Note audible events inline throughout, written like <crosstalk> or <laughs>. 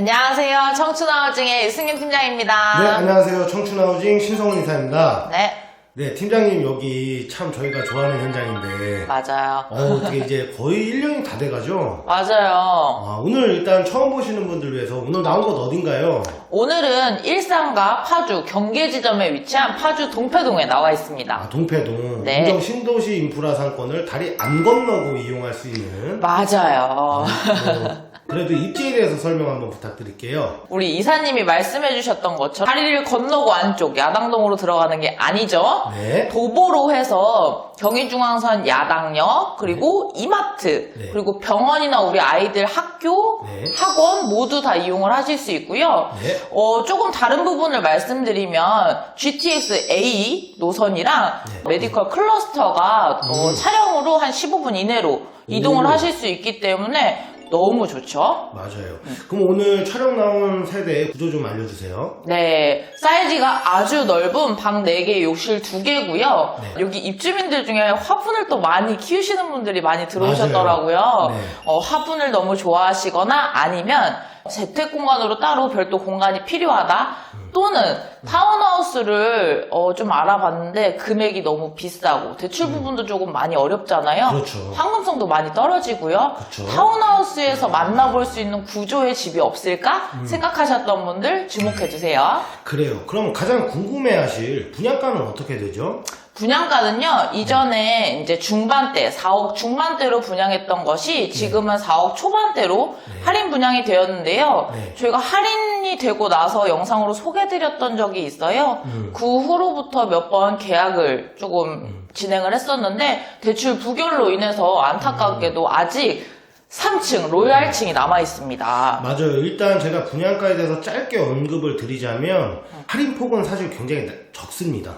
안녕하세요. 청춘아우징의 유승윤 팀장입니다. 네, 안녕하세요. 청춘하우징 신성훈 이사입니다. 네, 네, 팀장님 여기 참 저희가 좋아하는 현장인데 맞아요. 어, 어떻게 이제 거의 1년이 다 돼가죠? 맞아요. 아, 오늘 일단 처음 보시는 분들 위해서 오늘 나온 곳 어딘가요? 오늘은 일산과 파주 경계 지점에 위치한 파주 동패동에 나와 있습니다. 아, 동패동 네. 인정 신도시 인프라 상권을 다리 안 건너고 이용할 수 있는 맞아요. 어, 그래도 입지에 대해서 설명 한번 부탁드릴게요. 우리 이사님이 말씀해 주셨던 것처럼 다리를 건너고 안쪽 야당동으로 들어가는 게 아니죠. 네. 도보로 해서 경의중앙선 야당역 그리고 이마트 네. 그리고 병원이나 우리 아이들 학교 네. 학원 모두 다 이용을 하실 수 있고요. 네. 어, 조금 다른 부분을 말씀드리면 GTX A 노선이랑 네. 메디컬 클러스터가 어, 음. 차량으로 한 15분 이내로 이동을 오. 하실 수 있기 때문에 너무 좋죠. 맞아요. 그럼 오늘 촬영 나온 세대의 구조 좀 알려주세요. 네, 사이즈가 아주 넓은 방 4개, 욕실 2개고요. 네. 여기 입주민들 중에 화분을 또 많이 키우시는 분들이 많이 들어오셨더라고요. 맞아요. 네. 어, 화분을 너무 좋아하시거나 아니면 재택 공간으로 따로 별도 공간이 필요하다. 음. 또는 타운하우스를 어, 좀 알아봤는데 금액이 너무 비싸고 대출 부분도 조금 많이 어렵잖아요. 음. 그렇죠. 황금성도 많이 떨어지고요. 그렇죠. 타운하우스에서 만나볼 수 있는 구조의 집이 없을까 음. 생각하셨던 분들 주목해 주세요. 그래요. 그럼 가장 궁금해하실 분양가는 어떻게 되죠? 분양가는요, 이전에 이제 중반대, 4억 중반대로 분양했던 것이 지금은 4억 초반대로 할인 분양이 되었는데요. 네. 저희가 할인이 되고 나서 영상으로 소개드렸던 적이 있어요. 음. 그 후로부터 몇 번 계약을 조금 진행을 했었는데, 대출 부결로 인해서 안타깝게도 아직 3층, 로얄층이 남아 있습니다. 맞아요. 일단 제가 분양가에 대해서 짧게 언급을 드리자면 할인폭은 사실 굉장히 나- 적습니다.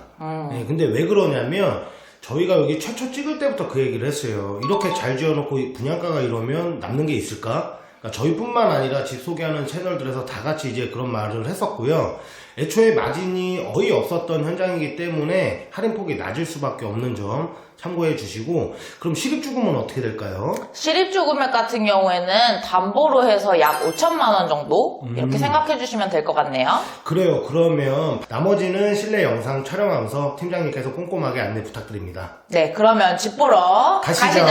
네, 근데 왜 그러냐면 저희가 여기 최초 찍을 때부터 그 얘기를 했어요. 이렇게 잘 지어놓고 이 분양가가 이러면 남는 게 있을까? 그러니까 저희뿐만 아니라 집 소개하는 채널들에서 다 같이 이제 그런 말을 했었고요. 애초에 마진이 거의 없었던 현장이기 때문에 할인폭이 낮을 수밖에 없는 점 참고해 주시고 그럼 실입주금은 어떻게 될까요? 실입주금액 같은 경우에는 담보로 해서 약 5천만 원 정도 이렇게 생각해 주시면 될 것 같네요. 그래요. 그러면 나머지는 실내 영상 촬영하면서 팀장님께서 꼼꼼하게 안내 부탁드립니다. 네, 그러면 집 보러 가시죠.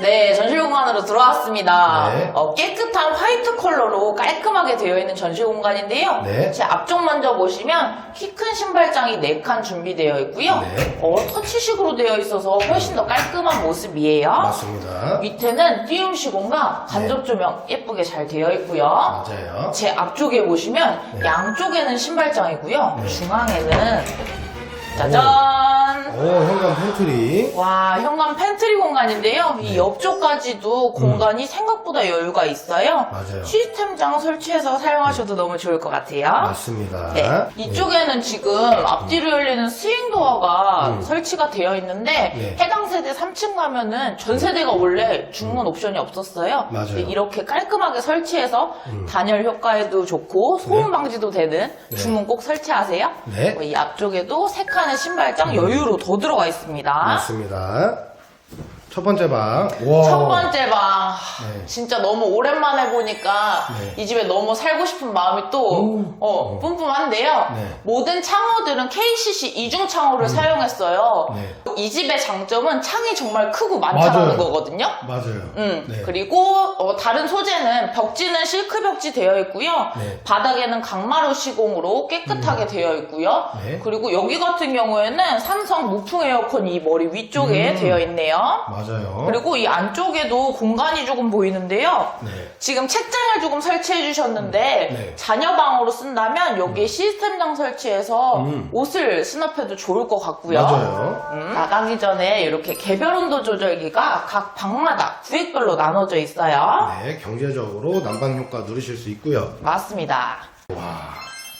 네, 전시 공간으로 들어왔습니다. 네. 어, 깨끗한 화이트 컬러로 깔끔하게 되어 있는 전시 공간인데요. 네. 제 앞쪽 먼저 보시면 키 큰 신발장이 4칸 준비되어 있고요. 네. 어, 터치식으로 되어 있어서 훨씬 더 깔끔한 모습이에요. 맞습니다. 밑에는 띄움 시공과 간접 조명 예쁘게 잘 되어 있고요. 맞아요. 제 앞쪽에 보시면 네. 양쪽에는 신발장이고요. 네. 중앙에는 짜잔! 오, 현관 팬트리. 와, 현관 팬트리 공간인데요. 네. 이 옆쪽까지도 공간이 생각보다 여유가 있어요. 음. 맞아요. 시스템장 설치해서 사용하셔도 너무 좋을 것 같아요. 맞습니다. 네. 이쪽에는 지금 앞뒤로 열리는 스윙 도어가 음. 설치가 되어 있는데 네. 해당 세대 3층 가면은 전 세대가 원래 중문 옵션이 없었어요. 맞아요. 근데 이렇게 깔끔하게 설치해서 음. 단열 효과에도 좋고 소음 방지도 되는 네. 중문 꼭 설치하세요. 네. 어, 이 앞쪽에도 세 칸의 신발장 여유 로 더 들어가 있습니다. 맞습니다. 첫 번째 방. 와. 첫 번째 방 네. 진짜 너무 오랜만에 보니까 네. 이 집에 너무 살고 싶은 마음이 또 오. 어, 뿜뿜한데요. 네. 모든 창호들은 KCC 이중 창호를 사용했어요. 네. 이 집의 장점은 창이 정말 크고 많다는 맞아요. 거거든요. 맞아요. 음, 네. 그리고 어, 다른 소재는 벽지는 실크 벽지 되어 있고요. 네. 바닥에는 강마루 시공으로 깨끗하게 되어 있고요. 네. 그리고 여기 같은 경우에는 삼성 무풍 에어컨 이 머리 위쪽에 음. 되어 있네요. 맞아요. 그리고 이 안쪽에도 공간이 조금 보이는데요. 네. 지금 책장을 조금 설치해 주셨는데 네. 자녀 방으로 쓴다면 여기에 시스템장 설치해서 음. 옷을 수납해도 좋을 것 같고요. 맞아요. 음, 나가기 전에 이렇게 개별 온도 조절기가 각 방마다 구획별로 나눠져 있어요. 네. 경제적으로 난방 효과 누리실 수 있고요. 맞습니다. 와.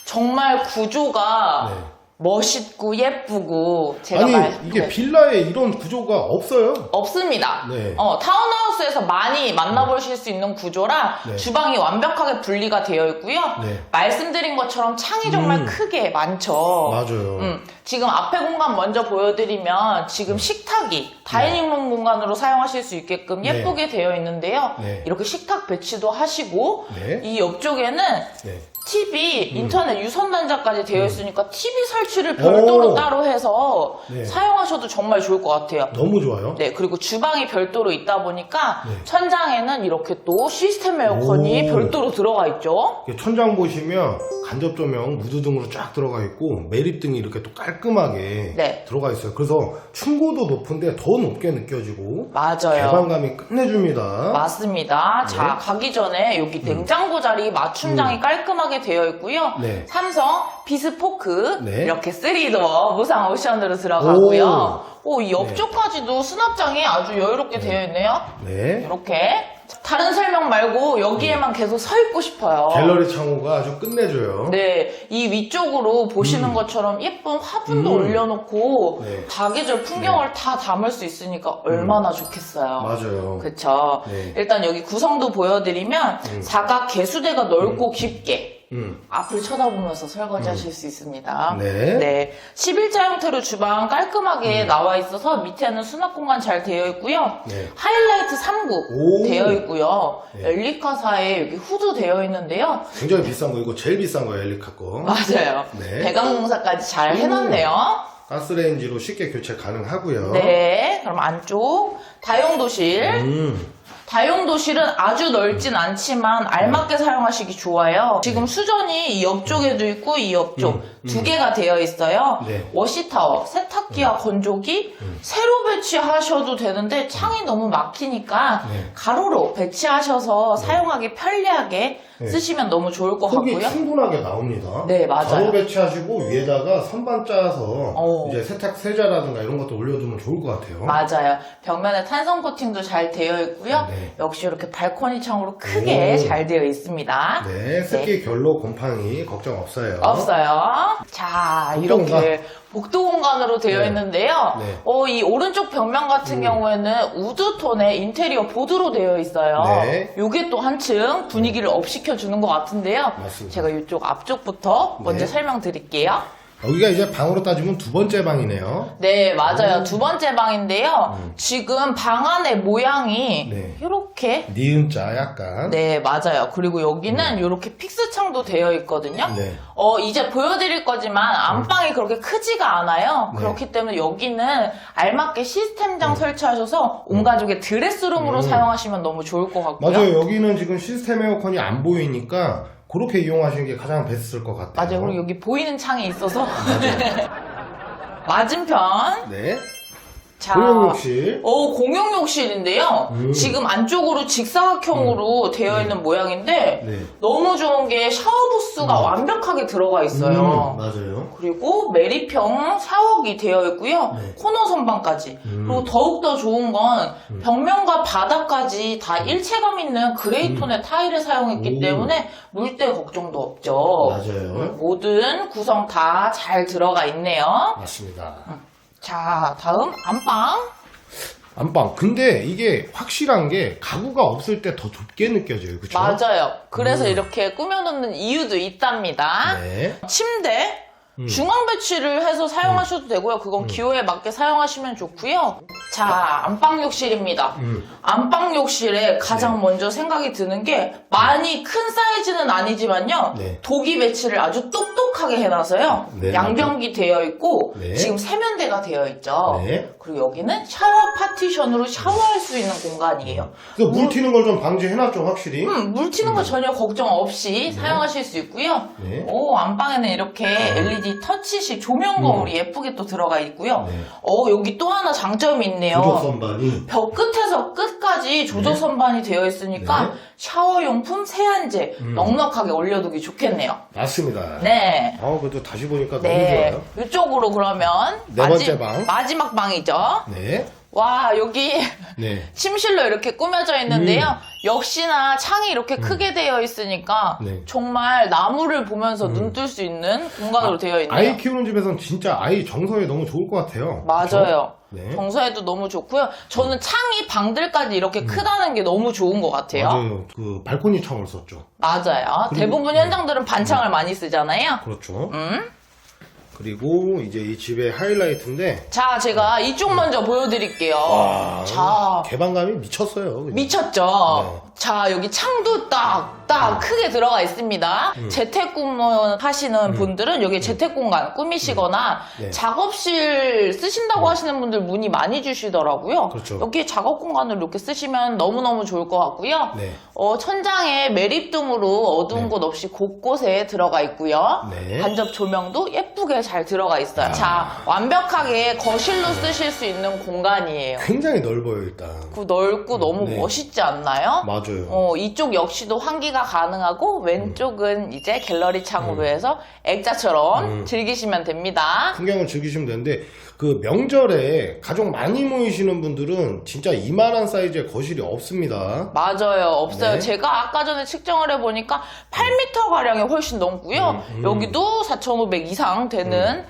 정말 구조가 네. 멋있고 예쁘고 제가 아니 말 이게 네. 빌라에 이런 구조가 없어요. 없습니다. 네. 어, 타운하우스에서 많이 만나보실 수 있는 구조라 네. 주방이 완벽하게 분리가 되어 있고요. 네. 말씀드린 것처럼 창이 정말 음. 크게 많죠. 맞아요. 음, 지금 앞에 공간 먼저 보여드리면 지금 식탁이 다이닝룸 공간으로 사용하실 수 있게끔 네. 예쁘게 되어 있는데요. 네. 이렇게 식탁 배치도 하시고 네. 이 옆쪽에는 네. TV, 인터넷 유선 단자까지 되어 있으니까 TV 설치를 별도로 오. 따로 해서 네. 사용하셔도 정말 좋을 것 같아요. 너무 좋아요. 네, 그리고 주방이 별도로 있다 보니까 네. 천장에는 이렇게 또 시스템 에어컨이 오. 별도로 들어가 있죠. 이게 천장 보시면 간접 조명 무드 등으로 쫙 들어가 있고 매립등이 이렇게 또 깔끔하게 네. 들어가 있어요. 그래서 층고도 높은데 더 높게 느껴지고 맞아요. 개방감이 끝내줍니다. 맞습니다. 네. 자, 가기 전에 여기 냉장고 자리 맞춤장이 깔끔하게 되어 있고요. 음. 네. 삼성 비스포크 네. 이렇게 3도어 무상 옵션으로 들어가고요. 오, 이 옆쪽까지도 수납장이 아주 여유롭게 되어 있네요. 네. 이렇게 다른 설명 말고 여기에만 계속 서 있고 싶어요. 갤러리 창호가 아주 끝내줘요. 네, 이 위쪽으로 보시는 것처럼 예쁜 화분도 음. 올려놓고 네. 사계절 풍경을 다 담을 수 있으니까 얼마나 좋겠어요. 맞아요. 그쵸. 네. 일단 여기 구성도 보여드리면 사각 개수대가 넓고 깊게 음. 앞을 쳐다보면서 설거지 하실 수 있습니다. 네. 11자 형태로 주방 깔끔하게 나와 있어서 밑에는 수납 공간 잘 되어 있고요. 네. 하이라이트 3구 오. 되어 있고요. 네. 엘리카사에 여기 후드 되어 있는데요. 굉장히 비싼 거 이거 제일 비싼 거예요 엘리카 거. 맞아요. 네. 배관 공사까지 잘 해놨네요. 가스레인지로 쉽게 교체 가능하고요. 네, 그럼 안쪽 다용도실. 음. 다용도실은 아주 넓진 않지만 알맞게 사용하시기 좋아요. 지금 수전이 이 옆쪽에도 있고 이 옆쪽 음, 음. 두 개가 되어 있어요. 네. 워시타워, 세탁기와 건조기 음. 새로 배치하셔도 되는데 창이 너무 막히니까 네. 가로로 배치하셔서 사용하기 편리하게 네. 쓰시면 너무 좋을 것 폭이 같고요. 충분하게 나옵니다. 네, 맞아요. 가로 배치하시고 위에다가 선반 짜서 어. 이제 세탁 세자라든가 이런 것도 올려두면 좋을 것 같아요. 맞아요. 벽면에 탄성 코팅도 잘 되어 있고요. 네. 역시 이렇게 발코니 창으로 크게 오. 잘 되어 있습니다. 네, 습기 결로 곰팡이 걱정 없어요. 없어요. 자, 이렇게 복도 공간으로 되어 네. 있는데요. 네. 어, 이 오른쪽 벽면 같은 음. 경우에는 우드톤의 인테리어 보드로 되어 있어요. 네. 요게 또 한층 분위기를 업시켜 주는 것 같은데요. 맞습니다. 제가 이쪽 앞쪽부터 먼저 네. 설명드릴게요. 여기가 이제 방으로 따지면 두 번째 방이네요. 네, 맞아요. 두 번째 방인데요. 음. 지금 방 안의 모양이 네. 이렇게 니은자 약간. 네, 맞아요. 그리고 여기는 이렇게 픽스 창도 되어 있거든요. 네. 어, 이제 보여드릴 거지만 안방이 그렇게 크지가 않아요. 네. 그렇기 때문에 여기는 알맞게 시스템장 설치하셔서 온 가족의 드레스룸으로 음. 사용하시면 너무 좋을 것 같고요. 맞아요. 여기는 지금 시스템 에어컨이 안 보이니까 그렇게 이용하시는 게 가장 베스트일 것 같아요. 맞아요. 그리고 여기 보이는 창이 있어서. <laughs> 맞은편. 네. 자. 공용욕실. 어, 공용욕실인데요. 음. 지금 안쪽으로 직사각형으로 되어 있는 모양인데 네. 너무 좋은 게 샤워 부스가 완벽하게 들어가 있어요. 음, 맞아요. 그리고 메리평 샤워기 되어 있고요. 네. 코너 선반까지. 음. 그리고 더욱더 좋은 건 벽면과 바닥까지 다 일체감 있는 그레이 톤의 타일을 사용했기 음. 오. 때문에 물때 걱정도 없죠. 맞아요. 모든 구성 다 잘 들어가 있네요. 맞습니다. 자, 다음 안방. 안방. 근데 이게 확실한 게 가구가 없을 때 더 좁게 느껴져요. 그쵸? 맞아요. 그래서 음. 이렇게 꾸며놓는 이유도 있답니다. 네. 침대 음. 중앙 배치를 해서 사용하셔도 되고요. 그건 기호에 맞게 사용하시면 좋고요. 자, 안방 욕실입니다. 음. 안방 욕실에 가장 먼저 생각이 드는 게 많이 큰 사이즈는 아니지만요. 네. 도기 배치를 아주 똑똑하게 해놔서요. 네, 양변기 되어 있고 네. 지금 세면대가 되어 있죠. 네. 그리고 여기는 샤워 파티션으로 샤워할 수 있는 공간이에요. 그래서 물 튀는 걸 좀 방지해놨죠, 확실히. 음, 물 튀는 거 전혀 걱정 없이 사용하실 수 있고요. 네. 오, 안방에는 이렇게 LED 터치식 조명 거울이 예쁘게 또 들어가 있고요. 네. 어, 여기 또 하나 장점이 있네요. 부족 선반이. 벽 끝에서 끝까지 조적 선반이 되어 있으니까 네. 샤워용품 세안제 음. 넉넉하게 올려두기 좋겠네요. 맞습니다. 네. 아, 그래도 다시 보니까 네. 너무 좋아요. 이쪽으로 그러면 네 번째 방. 마지막 방이죠. 네. 와, 여기 네. <laughs> 침실로 이렇게 꾸며져 있는데요. 역시나 창이 이렇게 크게 되어 있으니까 네. 정말 나무를 보면서 눈뜰 수 있는 공간으로 되어 있네요. 아이 키우는 집에선 진짜 아이 정서에 너무 좋을 것 같아요. 맞아요. 네. 정서에도 너무 좋고요. 저는 창이 방들까지 이렇게 크다는 게 너무 좋은 것 같아요. 음. 맞아요. 그 발코니 창을 썼죠. 맞아요. 대부분 네. 현장들은 반창을 많이 쓰잖아요. 그렇죠. 음? 그리고 이제 이 집의 하이라이트인데 자, 제가 이쪽 먼저 보여드릴게요. 와, 자, 개방감이 미쳤어요. 그냥. 미쳤죠? 네. 자, 여기 창도 딱, 딱 크게 들어가 있습니다. 음. 재택근무 하시는 분들은 여기 재택공간 꾸미시거나 네. 작업실 쓰신다고 하시는 분들 문의 많이 주시더라고요. 그렇죠. 여기 작업공간을 이렇게 쓰시면 너무너무 좋을 것 같고요. 네. 어, 천장에 매립등으로 어두운 네. 곳 없이 곳곳에 들어가 있고요. 네. 간접 조명도 예쁘게 잘 들어가 있어요. 자, 완벽하게 거실로 쓰실 수 있는 공간이에요. 굉장히 넓어요 일단. 그 넓고 너무 네. 멋있지 않나요? 맞아요. 어, 이쪽 역시도 환기가 가능하고 왼쪽은 이제 갤러리 창으로 해서 액자처럼 음. 즐기시면 됩니다. 풍경을 즐기시면 되는데 그 명절에 가족 많이 모이시는 분들은 진짜 이만한 사이즈의 거실이 없습니다. 맞아요. 없어요. 네. 제가 아까 전에 측정을 해보니까 8m 가량이 훨씬 넘고요. 음, 음. 여기도 4,500 이상 되는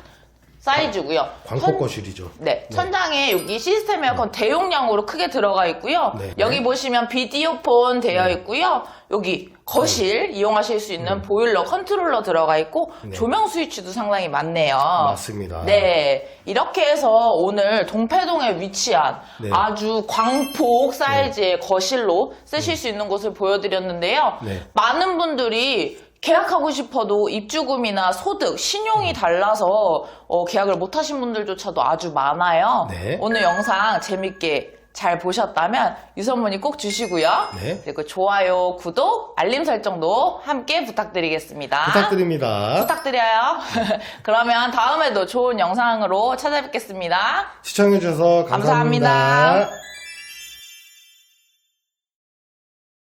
사이즈고요. 광폭 천- 거실이죠. 네, 천장에 여기 시스템 에어컨 대용량으로 크게 들어가 있고요. 네. 여기 보시면 비디오폰 되어 네. 있고요. 여기 거실 이용하실 수 있는 보일러 컨트롤러 들어가 있고 네. 조명 스위치도 상당히 많네요. 맞습니다. 네, 이렇게 해서 오늘 동패동에 위치한 네. 아주 광폭 사이즈의 거실로 쓰실 수 있는 곳을 보여드렸는데요. 네. 많은 분들이 계약하고 싶어도 입주금이나 소득, 신용이 달라서 어, 계약을 못하신 분들조차도 아주 많아요. 네. 오늘 영상 재밌게 잘 보셨다면 유선문의 꼭 주시고요. 네. 그리고 좋아요, 구독, 알림 설정도 함께 부탁드리겠습니다. 부탁드립니다. 부탁드려요. <laughs> 그러면 다음에도 좋은 영상으로 찾아뵙겠습니다. 시청해주셔서 감사합니다. 감사합니다.